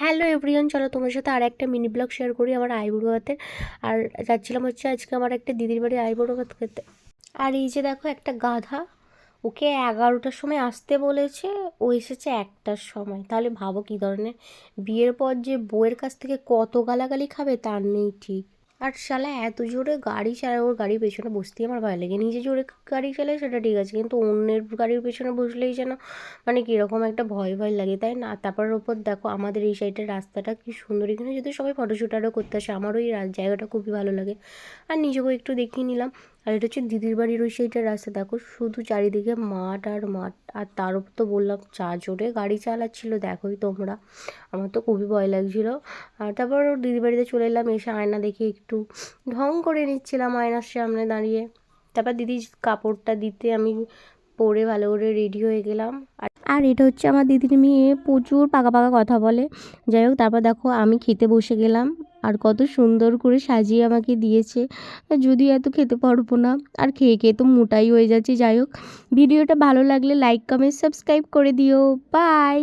Hello everyone চলো তোমার সাথে আর একটা মিনি ব্লগ শেয়ার করি আমার আইবুড়ো আর যাচ্ছিলাম হচ্ছে আজকে আমার একটা দিদির বাড়ি আইবুড়ো ভাত খেতে আর এই যে দেখো একটা গাধা, ওকে এগারোটার সময় আসতে বলেছে, ও এসেছে একটার সময়। তাহলে ভাবো কী ধরনের? বিয়ের পর যে বউয়ের কাছ থেকে কত গালাগালি খাবে তার নেই ঠিক। আর শালা এত জোরে গাড়ি চালায়, ওর গাড়ির পেছনে বসতেই আমার ভয় লাগে। নিজে জোরে গাড়ি চালায় সেটা ঠিক আছে, কিন্তু অন্যের গাড়ির পেছনে বসলেই যেন মানে কীরকম একটা ভয় ভয় লাগে, তাই না? তারপর ওপর দেখো আমাদের এই সাইডের রাস্তাটা কি সুন্দর। এখানে যদি সবাই ফটোশ্যুট আরও করতে আসে, আমারও এই জায়গাটা খুবই ভালো লাগে। আর নিজেকেও একটু দেখিয়ে নিলাম। আর এটা হচ্ছে দিদির বাড়ির ওই সাইডের রাস্তা। দেখো শুধু চারিদিকে মাঠ আর মাঠ। আর তার উপর তো বললাম, চা জোরে গাড়ি চালাচ্ছিল, দেখোই তোমরা। আমার তো খুবই ভয় লাগছিল। আর তারপর দিদির বাড়িতে চলে এলাম, এসে আয়না দেখে একটু ঢং করে নিচ্ছিলাম আয়নার সামনে দাঁড়িয়ে। তারপর দিদি কাপড়টা দিতে আমি পরে ভালো করে রেডি হয়ে গেলাম। আর এটা হচ্ছে আমার দিদির মেয়ে প্রচুর পাকা পাকা কথা বলে। যাই হোক, তারপর দেখো আমি খেতে বসে গেলাম। আর কত সুন্দর করে সাজিয়ে আমাকে দিয়েছে। যদি এত খেতে পারব না। আর খেয়ে খেয়ে তো মোটাই হয়ে যাচ্ছে। যাই হোক, ভিডিওটা ভালো লাগলে লাইক কমেন্ট সাবস্ক্রাইব করে দিও। বাই